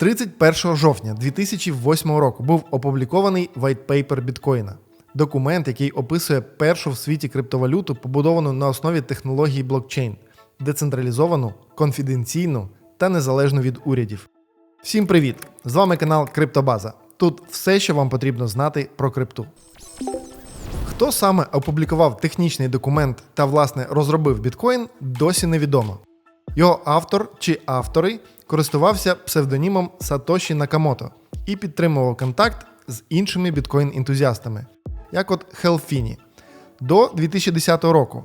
31 жовтня 2008 року був опублікований paper біткоїна. Документ, який описує першу в світі криптовалюту, побудовану на основі технології блокчейн, децентралізовану, конфіденційну та незалежну від урядів. Всім привіт! З вами канал Криптобаза. Тут все, що вам потрібно знати про крипту. Хто саме опублікував технічний документ та, власне, розробив біткоін, досі невідомо. Його автор чи автори користувався псевдонімом Сатоші Накамото і підтримував контакт з іншими біткоін-ентузіастами, як от Хелфіні, до 2010 року,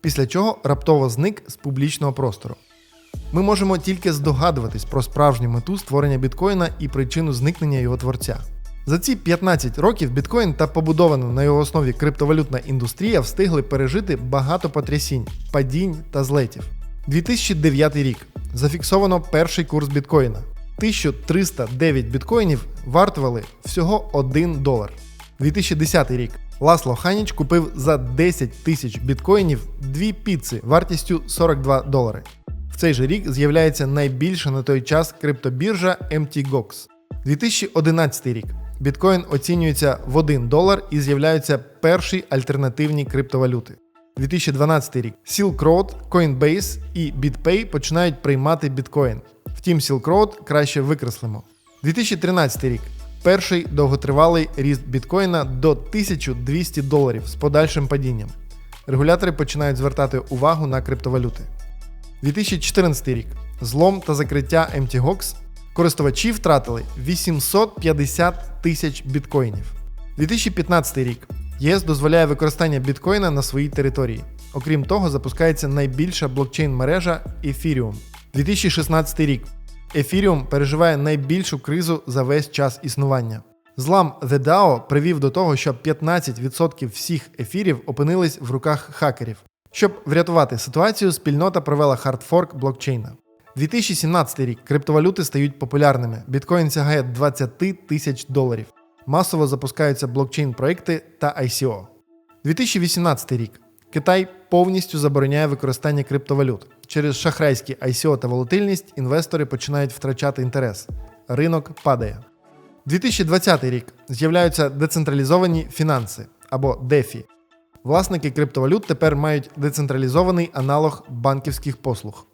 після чого раптово зник з публічного простору. Ми можемо тільки здогадуватись про справжню мету створення біткоїна і причину зникнення його творця. За ці 15 років біткоін та побудована на його основі криптовалютна індустрія встигли пережити багато потрясінь, падінь та злетів. 2009 рік зафіксовано перший курс біткоїна. 1309 біткоїнів вартували всього 1 долар. 2010 рік Ласло Ханіч купив за 10 тисяч біткоїнів дві піци вартістю 42 долари. В цей же рік з'являється найбільша на той час криптобіржа MTGOX. 2011 рік біткоін оцінюється в 1 долар і з'являються перші альтернативні криптовалюти. 2012 рік Silk Road, Coinbase і BitPay починають приймати біткоін. Втім, Silk Road краще викреслимо. 2013 рік перший довготривалий ріст біткоїна до 1200 доларів з подальшим падінням. Регулятори починають звертати увагу на криптовалюти. 2014 рік злом та закриття MTGOX користувачі втратили 850 тисяч біткоїнів. 2015 рік ЄС дозволяє використання біткоїна на своїй території. Окрім того, запускається найбільша блокчейн-мережа Ethereum. 2016 рік Ethereum переживає найбільшу кризу за весь час існування. Злам The DAO привів до того, що 15% всіх ефірів опинились в руках хакерів. Щоб врятувати ситуацію, спільнота провела хардфорк блокчейна. 2017 рік криптовалюти стають популярними. Біткоін сягає 20 тисяч доларів. Масово запускаються блокчейн-проекти та ICO. 2018 рік Китай повністю забороняє використання криптовалют. Через шахрайські ICO та волатильність інвестори починають втрачати інтерес. Ринок падає. 2020 рік з'являються децентралізовані фінанси або DeFi. Власники криптовалют тепер мають децентралізований аналог банківських послуг.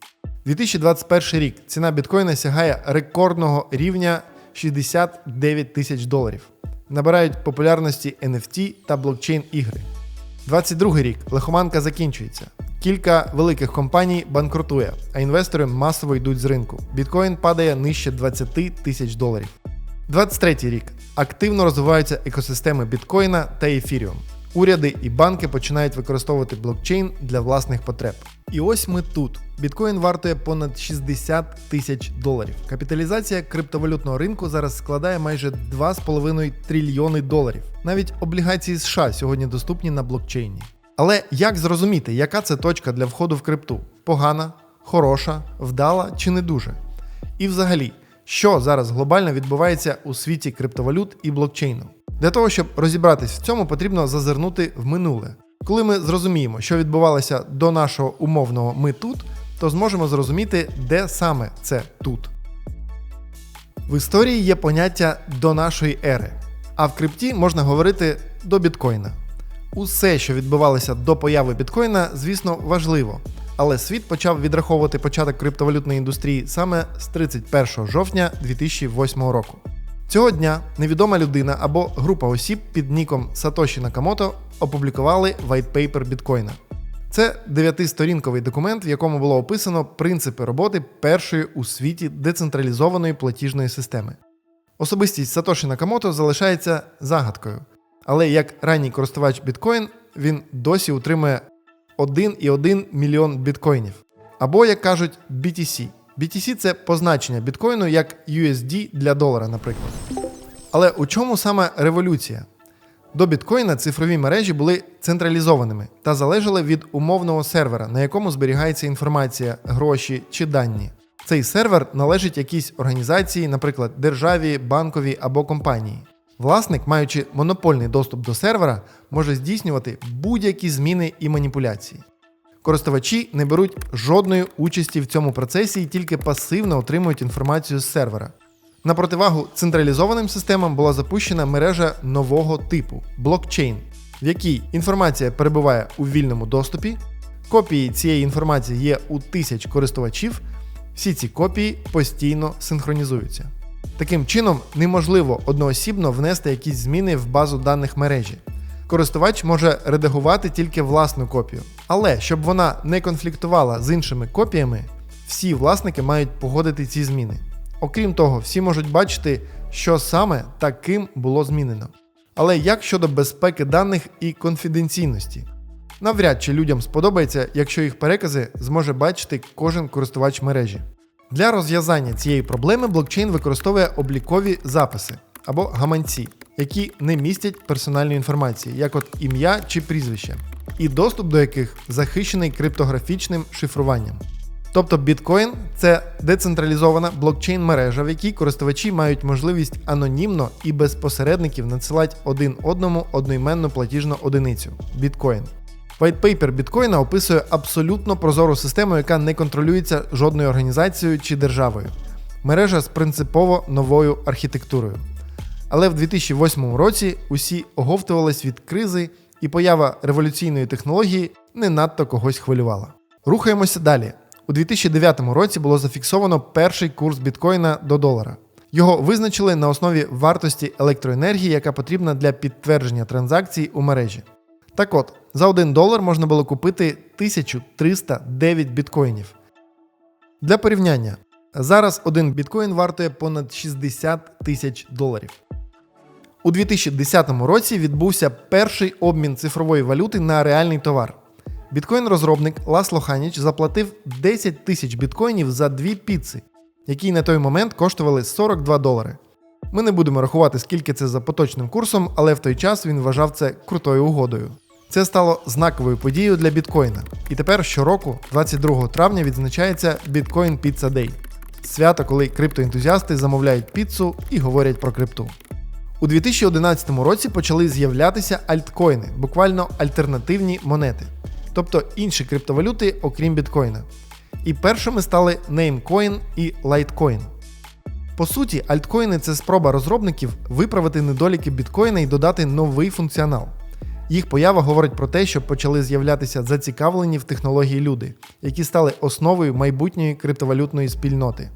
2021 рік ціна біткоїна сягає рекордного рівня 69 тисяч доларів. Набирають популярності NFT та блокчейн ігри. 22 рік лихоманка закінчується. Кілька великих компаній банкрутує, а інвестори масово йдуть з ринку. Біткоін падає нижче 20 тисяч доларів. 23 рік активно розвиваються екосистеми біткоїна та ефіріум. Уряди і банки починають використовувати блокчейн для власних потреб. І ось ми тут. Біткоін вартує понад 60 тисяч доларів. Капіталізація криптовалютного ринку зараз складає майже 2,5 трильйони доларів. Навіть облігації США сьогодні доступні на блокчейні. Але як зрозуміти, яка це точка для входу в крипту? Погана, хороша, вдала чи не дуже? І взагалі, що зараз глобально відбувається у світі криптовалют і блокчейну? Для того, щоб розібратись в цьому, потрібно зазирнути в минуле. Коли ми зрозуміємо, що відбувалося до нашого умовного ми тут, то зможемо зрозуміти, де саме це тут. В історії є поняття до нашої ери, а в крипті можна говорити до біткоїна. Усе, що відбувалося до появи біткоїна, звісно, важливо. Але світ почав відраховувати початок криптовалютної індустрії саме з 31 жовтня 2008 року. Цього дня невідома людина або група осіб під ніком Сатоші Накамото опублікували paper біткоїна. Це дев'ятисторінковий документ, в якому було описано принципи роботи першої у світі децентралізованої платіжної системи. Особистість Сатоші Накамото залишається загадкою, але як ранній користувач біткоін він досі утримує 1,1 мільйон біткоїнів. Або, як кажуть, BTC. BTC це позначення біткоїну як USD для долара, наприклад. Але у чому саме революція? До біткоїна цифрові мережі були централізованими та залежали від умовного сервера, на якому зберігається інформація, гроші чи дані. Цей сервер належить якійсь організації, наприклад, державі, банковій або компанії. Власник, маючи монопольний доступ до сервера, може здійснювати будь-які зміни і маніпуляції. Користувачі не беруть жодної участі в цьому процесі і тільки пасивно отримують інформацію з сервера. На противагу централізованим системам була запущена мережа нового типу блокчейн, в якій інформація перебуває у вільному доступі, копії цієї інформації є у тисяч користувачів, всі ці копії постійно синхронізуються. Таким чином, неможливо одноосібно внести якісь зміни в базу даних мережі. Користувач може редагувати тільки власну копію. Але щоб вона не конфліктувала з іншими копіями, всі власники мають погодити ці зміни. Окрім того, всі можуть бачити, що саме та ким було змінено. Але як щодо безпеки даних і конфіденційності? Навряд чи людям сподобається, якщо їх перекази зможе бачити кожен користувач мережі. Для розв'язання цієї проблеми блокчейн використовує облікові записи або гаманці, які не містять персональної інформації, як от ім'я чи прізвище, і доступ до яких захищений криптографічним шифруванням. Тобто біткоін це децентралізована блокчейн-мережа, в якій користувачі мають можливість анонімно і без посередників надсилати один одному одноіменну платіжну одиницю біткоін. White біткоїна описує абсолютно прозору систему, яка не контролюється жодною організацією чи державою. Мережа з принципово новою архітектурою. Але в 2008 році усі оговтувались від кризи, і поява революційної технології не надто когось хвилювала. Рухаємося далі. У 2009 році було зафіксовано перший курс біткоїна до долара. Його визначили на основі вартості електроенергії, яка потрібна для підтвердження транзакцій у мережі. Так от, за 1 долар можна було купити 1309 біткоїнів. Для порівняння, зараз один біткоін вартує понад 60 тисяч доларів. У 2010 році відбувся перший обмін цифрової валюти на реальний товар. Біткоін-розробник Ласло Ханіч заплатив 10 тисяч біткоїнів за дві піци, які на той момент коштували 42 долари. Ми не будемо рахувати, скільки це за поточним курсом, але в той час він вважав це крутою угодою. Це стало знаковою подією для біткоїна. І тепер щороку, 22 травня, відзначається Bitcoin Pizza Day свято, коли криптоентузіасти замовляють піцу і говорять про крипту. У 2011 році почали з'являтися альткоїни, буквально альтернативні монети, тобто інші криптовалюти, окрім біткоїна. І першими стали Namecoin і Litecoin. По суті, альткоїни це спроба розробників виправити недоліки біткоїна і додати новий функціонал. Їх поява говорить про те, що почали з'являтися зацікавлені в технології люди, які стали основою майбутньої криптовалютної спільноти.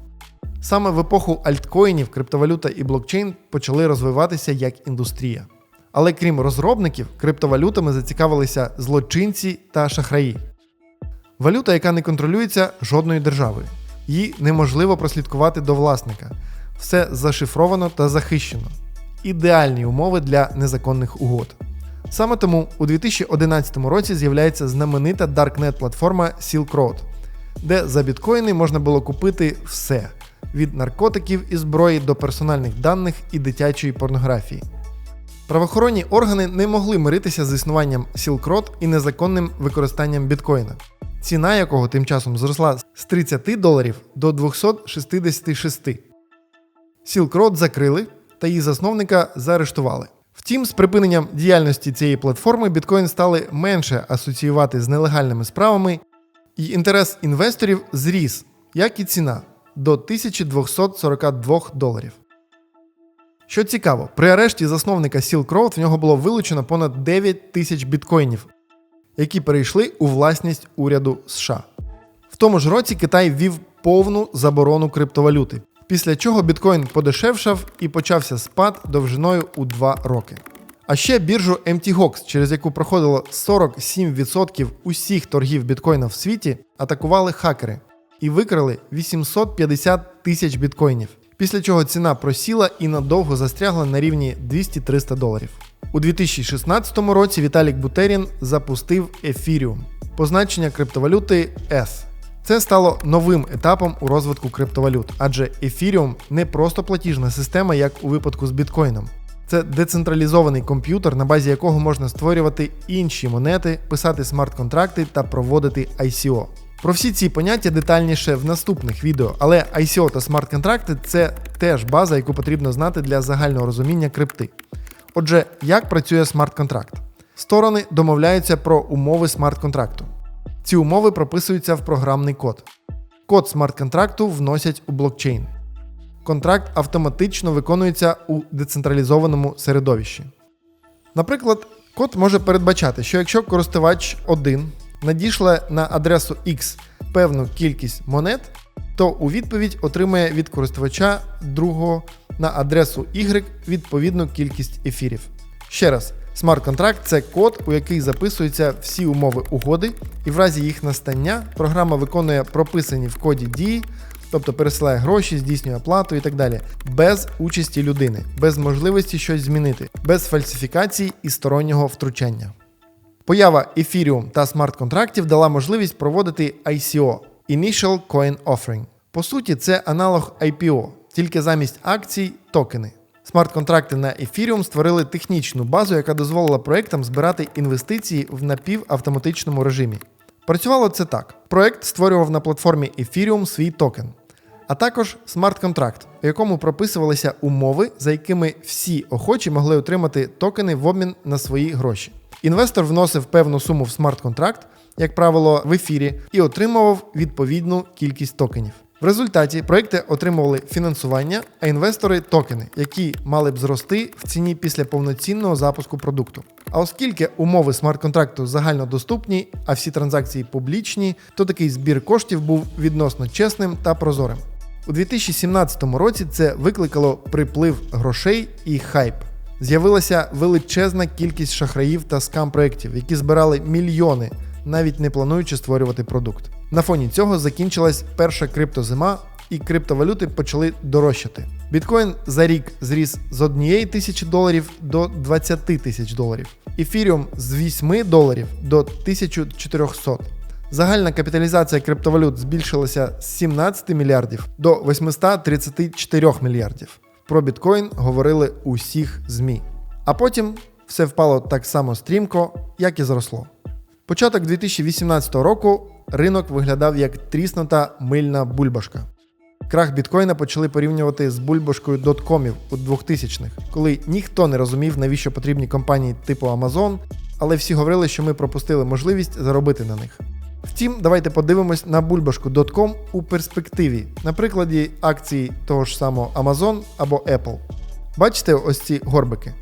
Саме в епоху альткоїнів криптовалюта і блокчейн почали розвиватися як індустрія. Але крім розробників, криптовалютами зацікавилися злочинці та шахраї. Валюта, яка не контролюється жодною державою. Її неможливо прослідкувати до власника. Все зашифровано та захищено. Ідеальні умови для незаконних угод. Саме тому у 2011 році з'являється знаменита даркнет платформа Silk Road, де за біткоїни можна було купити все від наркотиків і зброї до персональних даних і дитячої порнографії. Правоохоронні органи не могли миритися з існуванням Road і незаконним використанням біткоїна, ціна якого тим часом зросла з 30 доларів до 266. Silk Road закрили та її засновника заарештували. Втім, з припиненням діяльності цієї платформи біткоін стали менше асоціювати з нелегальними справами, і інтерес інвесторів зріс, як і ціна до 1242 доларів. Що цікаво, при арешті засновника Silk Road в нього було вилучено понад 9 тисяч біткоїнів, які перейшли у власність уряду США. В тому ж році Китай ввів повну заборону криптовалюти, після чого біткоін подешевшав і почався спад довжиною у 2 роки. А ще біржу MTGOX, через яку проходило 47% усіх торгів біткоїна в світі, атакували хакери і викрали 850 тисяч біткоїнів. Після чого ціна просіла і надовго застрягла на рівні 200-300 доларів. У 2016 році Віталік Бутерін запустив Ethereum, позначення криптовалюти ETH. Це стало новим етапом у розвитку криптовалют, адже Ethereum не просто платіжна система, як у випадку з біткоїном. Це децентралізований комп'ютер, на базі якого можна створювати інші монети, писати смарт-контракти та проводити ICO. Про всі ці поняття детальніше в наступних відео, але ICO та смарт-контракти це теж база, яку потрібно знати для загального розуміння крипти. Отже, як працює смарт-контракт? Сторони домовляються про умови смарт-контракту. Ці умови прописуються в програмний код. Код смарт-контракту вносять у блокчейн. контракт автоматично виконується у децентралізованому середовищі. Наприклад, код може передбачати, що якщо користувач 1 надішле на адресу X певну кількість монет, то у відповідь отримає від користувача другого на адресу Y відповідну кількість ефірів. Ще раз, смарт-контракт це код, у який записуються всі умови угоди, і в разі їх настання програма виконує прописані в коді дії, тобто пересилає гроші, здійснює оплату і так далі, без участі людини, без можливості щось змінити, без фальсифікацій і стороннього втручання. Поява Ethereum та смарт-контрактів дала можливість проводити ICO Initial Coin Offering. По суті, це аналог IPO, тільки замість акцій токени. Смарт-контракти на Ethereum створили технічну базу, яка дозволила проектам збирати інвестиції в напівавтоматичному режимі. Працювало це так: проект створював на платформі Ethereum свій токен, а також смарт-контракт, у якому прописувалися умови, за якими всі охочі могли отримати токени в обмін на свої гроші. Інвестор вносив певну суму в смарт-контракт, як правило, в ефірі, і отримував відповідну кількість токенів. В результаті проекти отримували фінансування, а інвестори токени, які мали б зрости в ціні після повноцінного запуску продукту. А оскільки умови смарт-контракту загальнодоступні, а всі транзакції публічні, то такий збір коштів був відносно чесним та прозорим. У 2017 році це викликало приплив грошей і хайп. З'явилася величезна кількість шахраїв та скам-проєктів, які збирали мільйони, навіть не плануючи створювати продукт. На фоні цього закінчилась перша криптозима, і криптовалюти почали дорожчати. Біткоін за рік зріс з 1 тисячі доларів до 20 тисяч доларів. Ефіріум з 8 доларів до 1400. Загальна капіталізація криптовалют збільшилася з 17 мільярдів до 834 мільярдів. Про біткоін говорили усіх ЗМІ. А потім все впало так само стрімко, як і зросло. Початок 2018 року ринок виглядав як тріснута мильна бульбашка. Крах біткоїна почали порівнювати з бульбашкою доткомів у 2000-х, коли ніхто не розумів, навіщо потрібні компанії типу Amazon, але всі говорили, що ми пропустили можливість заробити на них. Втім, давайте подивимось на бульбашку .com у перспективі, на прикладі акції того ж самого Amazon або Apple. Бачите ось ці горбики?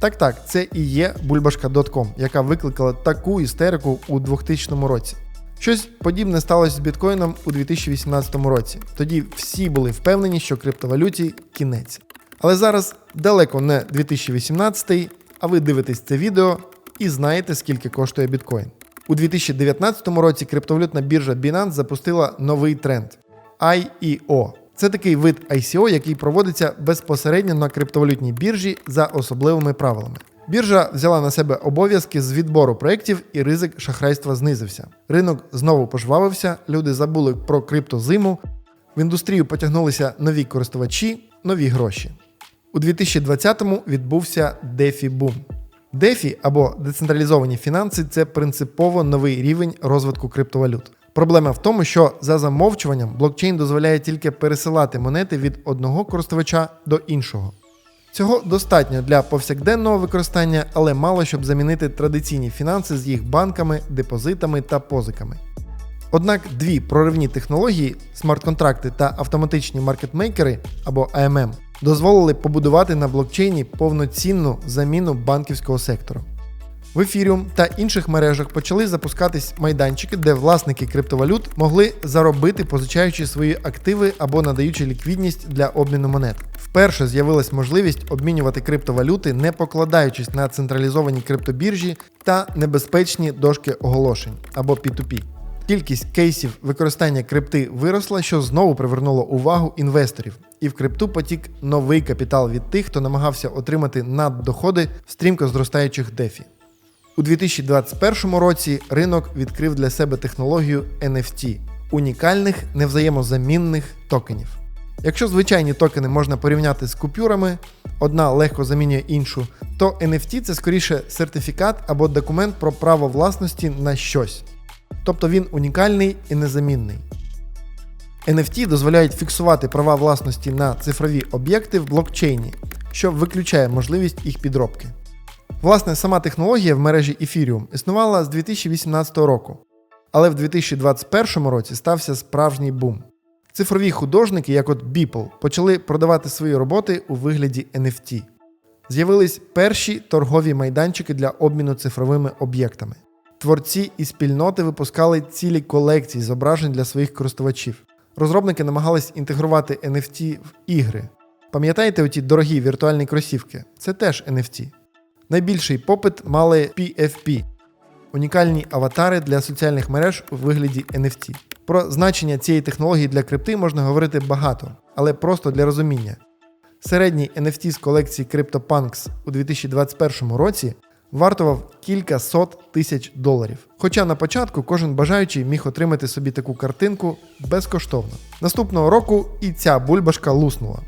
Так, так, це і є бульбашка.com, яка викликала таку істерику у 2000 році. Щось подібне сталося з біткоїном у 2018 році. Тоді всі були впевнені, що криптовалюті кінець. Але зараз далеко не 2018, а ви дивитесь це відео і знаєте, скільки коштує біткоін. У 2019 році криптовалютна біржа Binance запустила новий тренд IEO. Це такий вид ICO, який проводиться безпосередньо на криптовалютній біржі за особливими правилами. Біржа взяла на себе обов'язки з відбору проєктів і ризик шахрайства знизився. Ринок знову пожвавився, люди забули про криптозиму, в індустрію потягнулися нові користувачі, нові гроші. У 2020-му відбувся DeFi бум. DeFi або децентралізовані фінанси це принципово новий рівень розвитку криптовалют. Проблема в тому, що за замовчуванням блокчейн дозволяє тільки пересилати монети від одного користувача до іншого. Цього достатньо для повсякденного використання, але мало щоб замінити традиційні фінанси з їх банками, депозитами та позиками. Однак дві проривні технології смарт-контракти та автоматичні маркетмейкери або AMM дозволили побудувати на блокчейні повноцінну заміну банківського сектору. В Ethereum та інших мережах почали запускатись майданчики, де власники криптовалют могли заробити, позичаючи свої активи або надаючи ліквідність для обміну монет. Вперше з'явилась можливість обмінювати криптовалюти, не покладаючись на централізовані криптобіржі та небезпечні дошки оголошень або P2P. Кількість кейсів використання крипти виросла, що знову привернуло увагу інвесторів, і в крипту потік новий капітал від тих, хто намагався отримати наддоходи стрімко зростаючих дефі. У 2021 році ринок відкрив для себе технологію NFT унікальних невзаємозамінних токенів. Якщо звичайні токени можна порівняти з купюрами, одна легко замінює іншу, то NFT це скоріше сертифікат або документ про право власності на щось. Тобто він унікальний і незамінний. NFT дозволяють фіксувати права власності на цифрові об'єкти в блокчейні, що виключає можливість їх підробки. Власне, сама технологія в мережі Ethereum існувала з 2018 року, але в 2021 році стався справжній бум. Цифрові художники, як от Beeple, почали продавати свої роботи у вигляді NFT. З'явились перші торгові майданчики для обміну цифровими об'єктами. Творці і спільноти випускали цілі колекції зображень для своїх користувачів. Розробники намагались інтегрувати NFT в ігри. Пам'ятаєте оті дорогі віртуальні кросівки? Це теж NFT. Найбільший попит мали PFP унікальні аватари для соціальних мереж у вигляді NFT. Про значення цієї технології для крипти можна говорити багато, але просто для розуміння. Середній NFT з колекції CryptoPunks у 2021 році вартував кілька сот тисяч доларів. Хоча на початку кожен бажаючий міг отримати собі таку картинку безкоштовно. Наступного року і ця бульбашка луснула.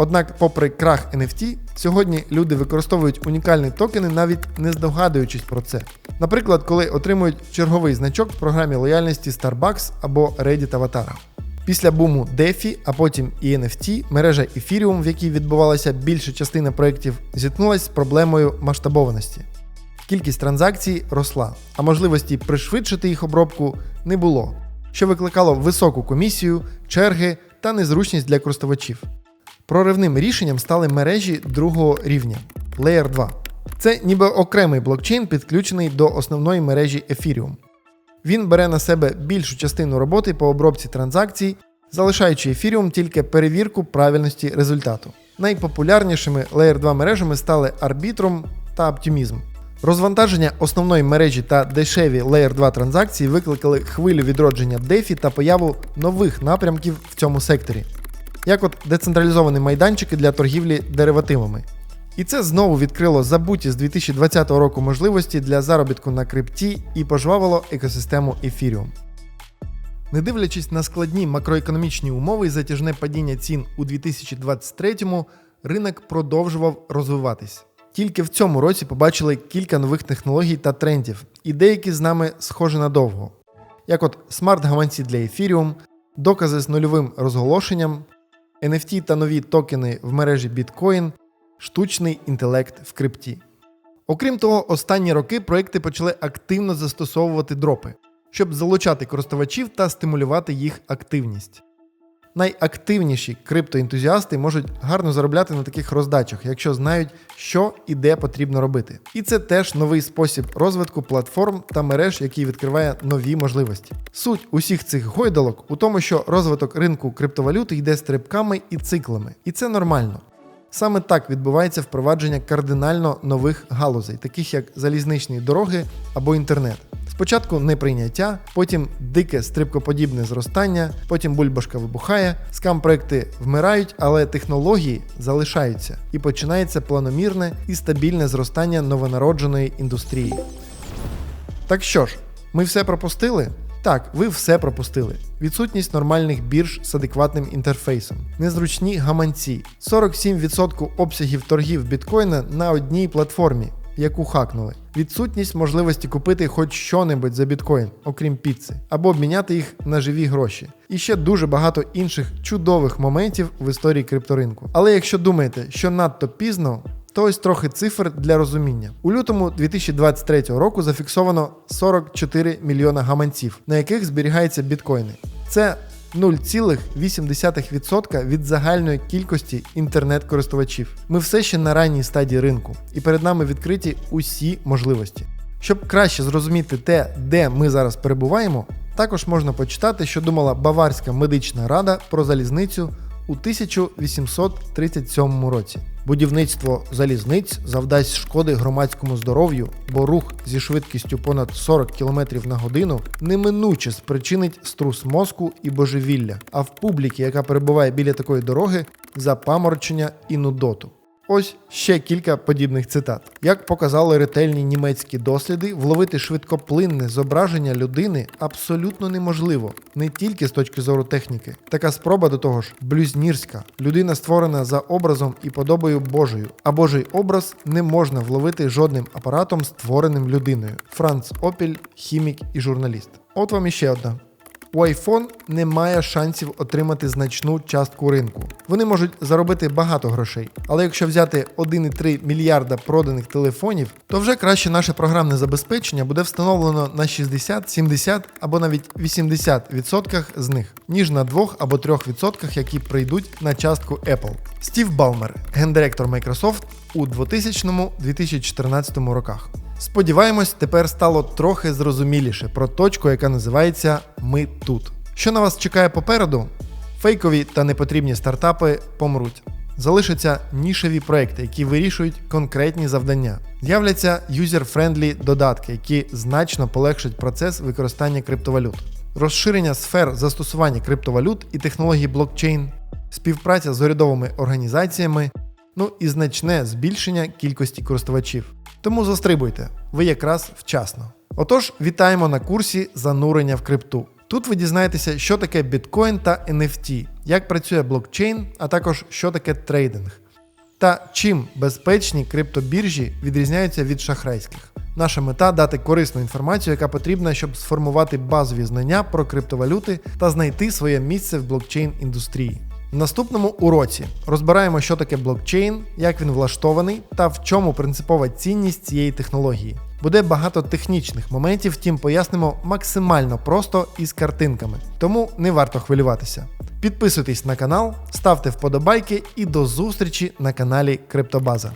Однак, попри крах NFT, сьогодні люди використовують унікальні токени, навіть не здогадуючись про це. Наприклад, коли отримують черговий значок в програмі лояльності Starbucks або Reddit Avatar. Після буму DeFi, а потім і NFT, мережа Ethereum, в якій відбувалася більша частина проєктів, зіткнулася з проблемою масштабованості. Кількість транзакцій росла, а можливості пришвидшити їх обробку не було, що викликало високу комісію, черги та незручність для користувачів. Проривним рішенням стали мережі другого рівня Layer 2. Це ніби окремий блокчейн, підключений до основної мережі Ethereum. Він бере на себе більшу частину роботи по обробці транзакцій, залишаючи Ethereum тільки перевірку правильності результату. Найпопулярнішими Layer 2 мережами стали Arbitrum та Optimism. Розвантаження основної мережі та дешеві Layer 2 транзакції викликали хвилю відродження DeFi та появу нових напрямків в цьому секторі, як от децентралізовані майданчики для торгівлі деривативами. І це знову відкрило забуті з 2020 року можливості для заробітку на крипті і пожвавило екосистему Ethereum. Не дивлячись на складні макроекономічні умови і затяжне падіння цін у 2023-му, ринок продовжував розвиватись. Тільки в цьому році побачили кілька нових технологій та трендів, і деякі з нами схожі надовго, як от смарт-гаманці для Ethereum, докази з нульовим розголошенням, NFT та нові токени в мережі Bitcoin, штучний інтелект в крипті. Окрім того, останні роки проекти почали активно застосовувати дропи, щоб залучати користувачів та стимулювати їх активність. Найактивніші криптоентузіасти можуть гарно заробляти на таких роздачах, якщо знають, що і де потрібно робити. І це теж новий спосіб розвитку платформ та мереж, який відкриває нові можливості. Суть усіх цих гойдалок у тому, що розвиток ринку криптовалюти йде стрибками і циклами, і це нормально. Саме так відбувається впровадження кардинально нових галузей, таких як залізничні дороги або інтернет. Спочатку неприйняття, потім дике стрибкоподібне зростання, потім бульбашка вибухає, скам проекти вмирають, але технології залишаються і починається планомірне і стабільне зростання новонародженої індустрії. Так що ж, ми все пропустили? Так, ви все пропустили. Відсутність нормальних бірж з адекватним інтерфейсом, незручні гаманці, 47% обсягів торгів біткоїна на одній платформі, яку хакнули, відсутність можливості купити хоч що-небудь за біткоін, окрім піци, або обміняти їх на живі гроші. І ще дуже багато інших чудових моментів в історії крипторинку. Але якщо думаєте, що надто пізно, то ось трохи цифр для розуміння. У лютому 2023 року зафіксовано 44 мільйона гаманців, на яких зберігаються біткоїни. Це 0,8% від загальної кількості інтернет-користувачів. Ми все ще на ранній стадії ринку, і перед нами відкриті усі можливості. Щоб краще зрозуміти те, де ми зараз перебуваємо, також можна почитати, що думала Баварська медична рада про залізницю у 1837 році. Будівництво залізниць завдасть шкоди громадському здоров'ю, бо рух зі швидкістю понад 40 км на годину неминуче спричинить струс мозку і божевілля, а в публіки, яка перебуває біля такої дороги, запаморочення і нудоту. Ось ще кілька подібних цитат. Як показали ретельні німецькі досліди, вловити швидкоплинне зображення людини абсолютно неможливо, не тільки з точки зору техніки. Така спроба до того ж блюзнірська. Людина створена за образом і подобою Божою, а Божий образ не можна вловити жодним апаратом, створеним людиною. Франц Опіль, хімік і журналіст. От вам іще одна. У iPhone немає шансів отримати значну частку ринку. Вони можуть заробити багато грошей. Але якщо взяти 1,3 мільярда проданих телефонів, то вже краще наше програмне забезпечення буде встановлено на 60, 70 або навіть 80% з них, ніж на 2 або 3%, які прийдуть на частку Apple. Стів Балмер, гендиректор Microsoft у 2000-2014 роках. Сподіваємось, тепер стало трохи зрозуміліше про точку, яка називається Ми тут. Що на вас чекає попереду? Фейкові та непотрібні стартапи помруть. Залишаться нішеві проекти, які вирішують конкретні завдання. З'являться юзер-френдлі додатки, які значно полегшать процес використання криптовалют. Розширення сфер застосування криптовалют і технологій блокчейн, співпраця з урядовими організаціями, ну і значне збільшення кількості користувачів. Тому застрибуйте, ви якраз вчасно. Отож, вітаємо на курсі занурення в крипту. Тут ви дізнаєтеся, що таке біткоін та NFT, як працює блокчейн, а також що таке трейдинг. Та чим безпечні криптобіржі відрізняються від шахрайських. Наша мета дати корисну інформацію, яка потрібна, щоб сформувати базові знання про криптовалюти та знайти своє місце в блокчейн індустрії. В наступному уроці розбираємо, що таке блокчейн, як він влаштований та в чому принципова цінність цієї технології. Буде багато технічних моментів, втім пояснимо максимально просто і з картинками, тому не варто хвилюватися. Підписуйтесь на канал, ставте вподобайки і до зустрічі на каналі Криптобаза.